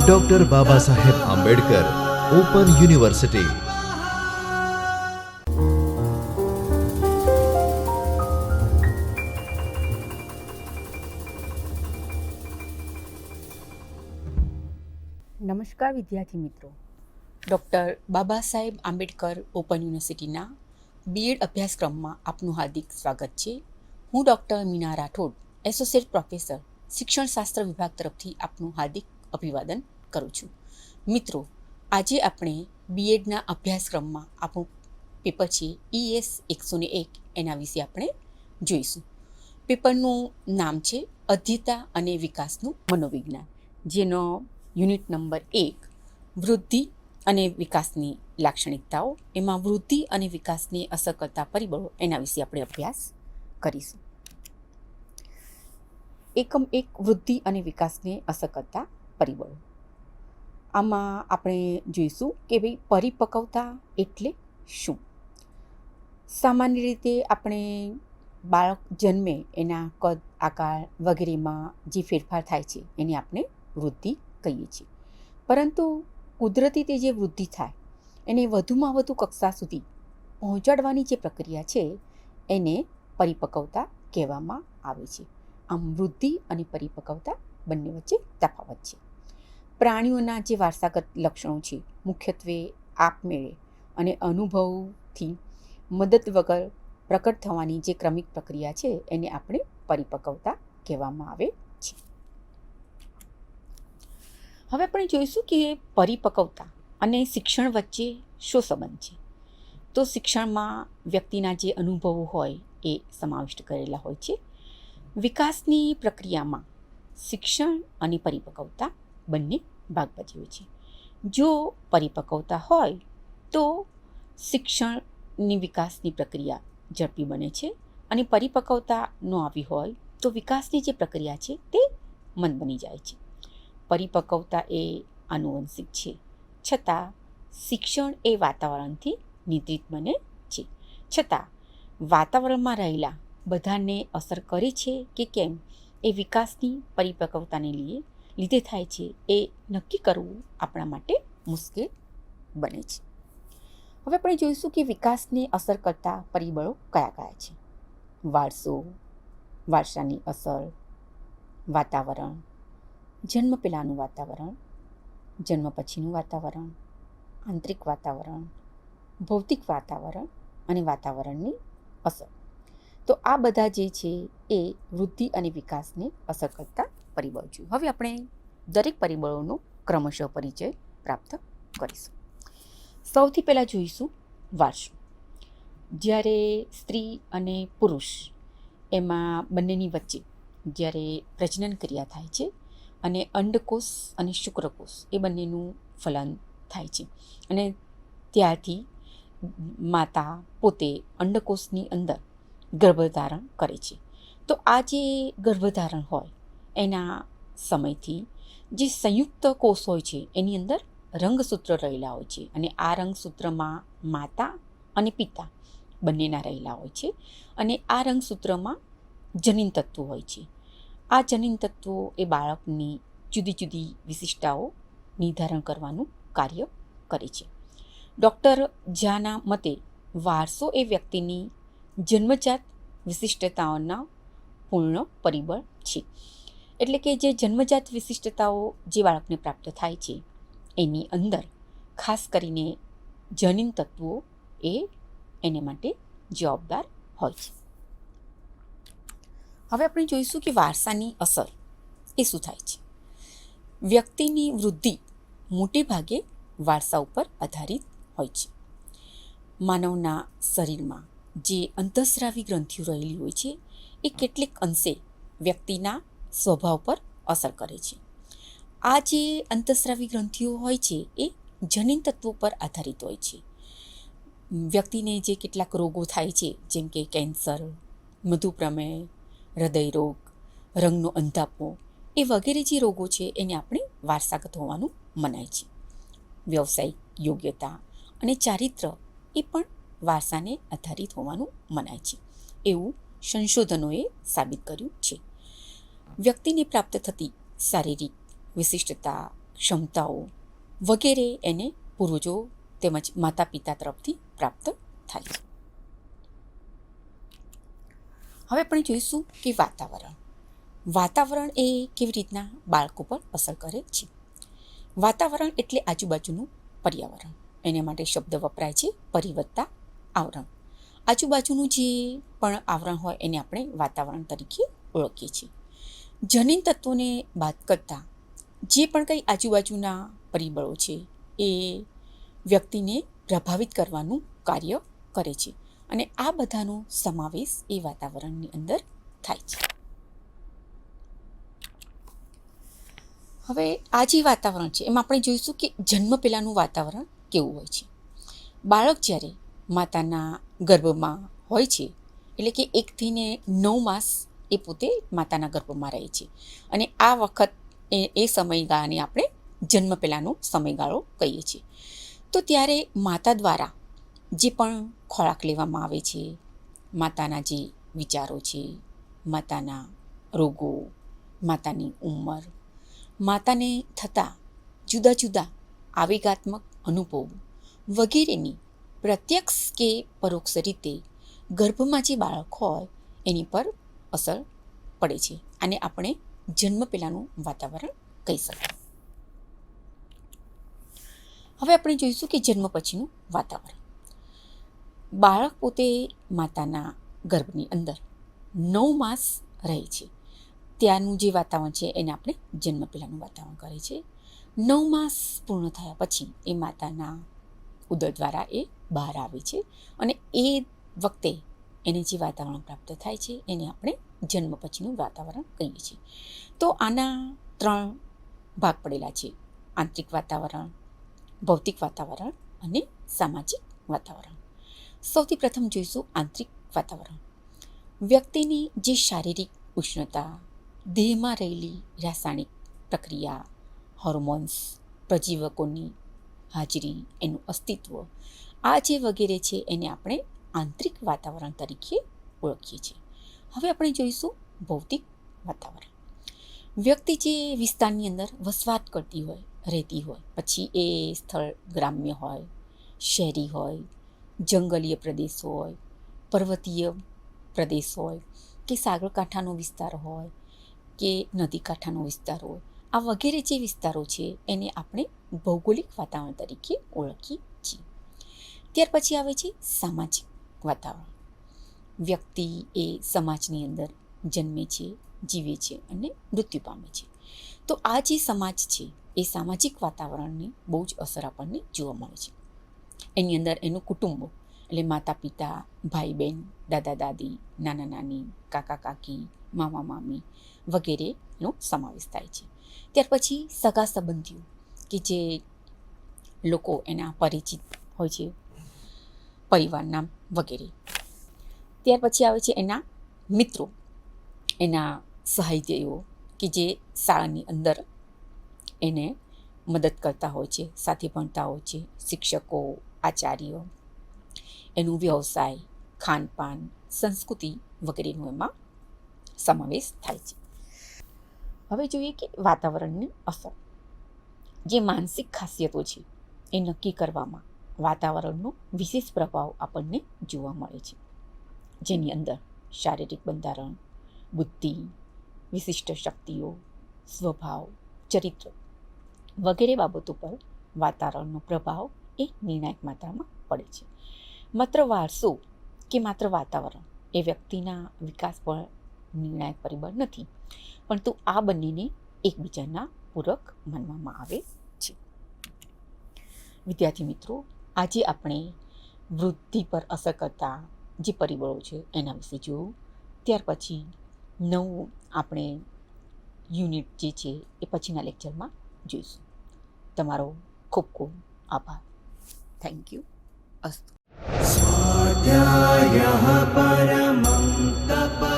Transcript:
Doctor Baba Saheb Ambedkar open university નમસ્કાર વિદ્યાર્થી મિત્રો. ડૉક્ટર બાબા સાહેબ આંબેડકર ઓપન યુનિવર્સિટીના બીએડ અભ્યાસક્રમમાં આપનું હાર્દિક સ્વાગત છે. હું doctor Meena Rathod associate professor શિક્ષણશાસ્ત્ર વિભાગ તરફથી આપનું હાર્દિક અભિવાદન કરું છું. મિત્રો, આજે આપણે બીએડના અભ્યાસક્રમમાં આપણું પેપર છે ઈએસ એકસો ને એક, એના વિશે આપણે જોઈશું. પેપરનું નામ છે અધ્યતા અને વિકાસનું મનોવિજ્ઞાન, જેનો યુનિટ નંબર એક, વૃદ્ધિ અને વિકાસની લાક્ષણિકતાઓ, એમાં વૃદ્ધિ અને વિકાસને અસર કરતા પરિબળો, એના વિશે આપણે અભ્યાસ કરીશું. એકમ એક વૃદ્ધિ અને વિકાસને અસર કરતા પરિબળો. આમાં આપણે જોઈશું કે ભાઈ પરિપક્વતા એટલે શું? સામાન્ય રીતે આપણે બાળક જન્મે એના કદ, આકાર વગેરેમાં જે ફેરફાર થાય છે એને આપણે વૃદ્ધિ કહીએ છીએ. પરંતુ કુદરતી તે જે વૃદ્ધિ થાય એને વધુમાં વધુ કક્ષા સુધી પહોંચાડવાની જે પ્રક્રિયા છે એને પરિપક્વતા કહેવામાં આવે છે. આમ વૃદ્ધિ અને પરિપક્વતા બંને વચ્ચે તફાવત છે. પ્રાણીઓના જે વારસાગત લક્ષણો છે, મુખ્યત્વે આપમેળે અને અનુભવથી મદદ વગર પ્રકટ થવાની જે ક્રમિક પ્રક્રિયા છે, એને આપણે પરિપક્વતા કહેવામાં આવે છે. હવે આપણે જોઈશું કે પરિપક્વતા અને શિક્ષણ વચ્ચે શું સંબંધ છે. તો શિક્ષણમાં વ્યક્તિના જે અનુભવો હોય એ સમાવિષ્ટ કરેલા હોય છે. વિકાસની પ્રક્રિયામાં શિક્ષણ અને પરિપક્વતા બંને ભાગ ભજવે છે. જો પરિપક્વતા હોય તો શિક્ષણની વિકાસની પ્રક્રિયા ઝડપી બને છે અને પરિપક્વતા ન આવી હોય તો વિકાસની જે પ્રક્રિયા છે તે મંદ બની જાય છે. પરિપક્વતા એ આનુવંશિક છે. છતાં શિક્ષણ એ વાતાવરણથી નિદ્રિત બને છે. છતાં વાતાવરણમાં રહેલા બધાને અસર કરે છે કે કેમ? એ વિકાસની પરિપક્વતાને લીધે લીધે થાય છે. એ નક્કી કરવું આપણા માટે મુશ્કેલ બને છે. હવે આપણે જોઈશું કે વિકાસને અસર કરતા પરિબળો કયા કયા છે. વારસો, વારસાની અસર, વાતાવરણ, જન્મ પહેલાંનું વાતાવરણ, જન્મ પછીનું વાતાવરણ, આંતરિક વાતાવરણ, ભૌતિક વાતાવરણ અને વાતાવરણની અસર. તો આ બધા જે છે એ વૃદ્ધિ અને વિકાસને અસર કરતા પરિબળ છે. હવે આપણે દરેક પરિબળોનો ક્રમશઃ પરિચય પ્રાપ્ત કરીશું. સૌથી પહેલાં જોઈશું વારસો. જ્યારે સ્ત્રી અને પુરુષ એમાં બંનેની વચ્ચે જ્યારે પ્રજનન ક્રિયા થાય છે અને અંડકોષ અને શુક્રકોષ એ બંનેનું ફલન થાય છે. અને ત્યારથી માતા પોતે અંડકોષની અંદર ગર્ભધારણ કરે છે. તો આ જે ગર્ભધારણ હોય, એના સમયથી જે સંયુક્ત કોષ હોય છે, એની અંદર રંગસૂત્ર રહેલા હોય છે અને આ રંગસૂત્રમાં માતા અને પિતા બંનેના રહેલા હોય છે અને આ રંગસૂત્રમાં જનીન તત્વો હોય છે. આ જનીન તત્વો એ બાળકની જુદી જુદી વિશિષ્ટતાઓ નિર્ધારણ કરવાનું કાર્ય કરે છે. ડૉક્ટર ઝાના મતે વારસો એ વ્યક્તિની જન્મજાત વિશિષ્ટતાઓના પૂર્ણ પરિબળ છે. એટલે કે જે જન્મજાત વિશિષ્ટતાઓ જે બાળકને પ્રાપ્ત થાય છે, એની અંદર ખાસ કરીને જનીન તત્વો એ એને માટે જવાબદાર હોય છે. હવે આપણે જોઈશું કે વારસાની અસર એ શું થાય છે. વ્યક્તિની વૃદ્ધિ મોટે ભાગે વારસા ઉપર આધારિત હોય છે. માનવના શરીરમાં જે અંતઃસ્રાવી ગ્રંથિઓ રહેલી હોય છે, એ કેટલીક અંશે વ્યક્તિના સ્વભાવ પર અસર કરે છે. આ જે અંતઃસ્રાવી ગ્રંથિઓ હોય છે, એ જનીન તત્વો પર આધારિત હોય છે. વ્યક્તિને જે કેટલાક રોગો થાય છે, જેમ કે કેન્સર મધુપ્રમેહ હૃદયરોગ રંગનો અંધાપો, એ વગેરે જે રોગો છે, એને આપણે વારસાગત હોવાનું મનાય છે. વ્યવસાયિક યોગ્યતા અને ચારિત્ર એ પણ વારસાને આધારિત હોવાનું મનાય છે. એવું સંશોધનોએ સાબિત કર્યું છે. વ્યક્તિને પ્રાપ્ત થતી શારીરિક વિશિષ્ટતા, ક્ષમતાઓ વગેરે એને પૂર્વજો તેમજ માતા પિતા તરફથી પ્રાપ્ત થાય છે. હવે આપણે જોઈશું કે વાતાવરણ. વાતાવરણ એ કેવી રીતના બાળકો પર અસર કરે છે? વાતાવરણ એટલે આજુબાજુનું પર્યાવરણ. એને માટે શબ્દ વપરાય છે પરિવત્તા આવરણ. આજુબાજુનું જે પણ આવરણ હોય એને આપણે વાતાવરણ તરીકે ઓળખીએ છીએ. જનીન તત્વોને બાદ કરતાં જે પણ કંઈ આજુબાજુના પરિબળો છે એ વ્યક્તિને પ્રભાવિત કરવાનું કાર્ય કરે છે અને આ બધાનો સમાવેશ એ વાતાવરણની અંદર થાય છે. હવે આ જે વાતાવરણ છે એમાં આપણે જોઈશું કે જન્મ પહેલાંનું વાતાવરણ કેવું હોય છે. બાળક જ્યારે માતાના ગર્ભમાં હોય છે. એટલે કે એકથી ને નવ માસ એ પોતે માતાના ગર્ભમાં રહે છે. અને આ વખત એ એ સમયગાળાને આપણે જન્મ પહેલાંનો સમયગાળો કહીએ છીએ. તો ત્યારે માતા દ્વારા જે પણ ખોરાક લેવામાં આવે છે, માતાના જે વિચારો છે, માતાના રોગો, માતાની ઉંમર, માતાને થતા જુદા જુદા આવેગાત્મક અનુભવો વગેરેની પ્રત્યક્ષ કે પરોક્ષ રીતે ગર્ભમાં જે બાળક હોય, એની પર અસર પડે છે. અને આપણે જન્મ પહેલાંનું વાતાવરણ કહી શકાય હવે આપણે જોઈશું કે જન્મ પછીનું વાતાવરણ. બાળક પોતે માતાના ગર્ભની અંદર નવ માસ રહે છે. ત્યાંનું જે વાતાવરણ છે, એને આપણે જન્મ પહેલાંનું વાતાવરણ કહે છે. નવ માસ પૂર્ણ થયા પછી એ માતાના ઉદર દ્વારા એ બહાર આવે છે અને એ વખતે એને જે વાતાવરણ પ્રાપ્ત થાય છે, એને આપણે જન્મ પછીનું વાતાવરણ કહીએ છીએ. તો આના ત્રણ ભાગ પડેલા છે. આંતરિક વાતાવરણ, ભૌતિક વાતાવરણ અને સામાજિક વાતાવરણ. સૌથી પ્રથમ જોઈશું આંતરિક વાતાવરણ. વ્યક્તિની જે શારીરિક ઉષ્ણતા, દેહમાં રહેલી રાસાયણિક પ્રક્રિયા હોર્મોન્સ પ્રજીવકોની હાજરી એનું અસ્તિત્વ. આ જે વગેરે છે એને આપણે આંતરિક વાતાવરણ તરીકે ઓળખીએ છીએ. હવે આપણે જોઈશું ભૌતિક વાતાવરણ. વ્યક્તિ જે વિસ્તારની અંદર વસવાટ કરતી હોય, રહેતી હોય, પછી એ સ્થળ ગ્રામ્ય હોય, શહેરી હોય, જંગલીય પ્રદેશ હોય, પર્વતીય પ્રદેશ હોય, કે સાગરકાંઠાનો વિસ્તાર હોય, કે નદી કાંઠાનો વિસ્તાર હોય, આ વગેરે જે વિસ્તારો છે એને આપણે ભૌગોલિક વાતાવરણ તરીકે ઓળખીએ છીએ ત્યાર પછી આવે છે સામાજિક વાતાવરણ. વ્યક્તિ એ સમાજની અંદર જન્મે છે, જીવે છે અને મૃત્યુ પામે છે. તો આ જે સમાજ છે, એ સામાજિક વાતાવરણની બહુ જ અસર આપણને જોવા મળે છે. એની અંદર એનું કુટુંબો, એટલે માતા પિતા ભાઈ બહેન દાદા દાદી નાના નાની કાકા કાકી મામા મામી વગેરેનો સમાવેશ થાય છે. ત્યાર પછી સગા સંબંધીઓ કે જે લોકો એના પરિચિત હોય છે, પરિવારના વગેરે. ત્યાર પછી આવે છે એના મિત્રો, એના સહાયતીઓ કે જે શાળાની અંદર એને મદદ કરતા હોય છે, સાથે ભણતા હોય છે, શિક્ષકો, આચાર્યો, એનું વ્યવસાય, ખાનપાન, સંસ્કૃતિ વગેરેનો એમાં સમાવેશ થાય છે. હવે જોઈએ કે વાતાવરણની અસર. જે માનસિક ખાસિયતો છે, એ નક્કી કરવામાં વાતાવરણનો વિશેષ પ્રભાવ આપણને જોવા મળે છે. જેની અંદર શારીરિક બંધારણ, બુદ્ધિ, વિશિષ્ટ શક્તિઓ, સ્વભાવ, ચરિત્ર વગેરે બાબતો પર વાતાવરણનો પ્રભાવ એ નિર્ણાયક માત્રામાં પડે છે. માત્ર વારસો કે માત્ર વાતાવરણ એ વ્યક્તિના વિકાસ પર નિર્ણાયક પરિબળ નથી, પરંતુ આ બંનેને એકબીજાના પૂરક માનવામાં આવે વિદ્યાર્થી મિત્રો, આજે આપણે વૃદ્ધિ પર અસર કરતા જે પરિબળો છે એના વિશે જોયું. ત્યાર પછી નવું આપણે યુનિટ જે છે એ પછીના લેક્ચરમાં જોઈશું. તમારો ખૂબ ખૂબ આભાર. થેન્ક યુ અસ્તુ પરમં તપ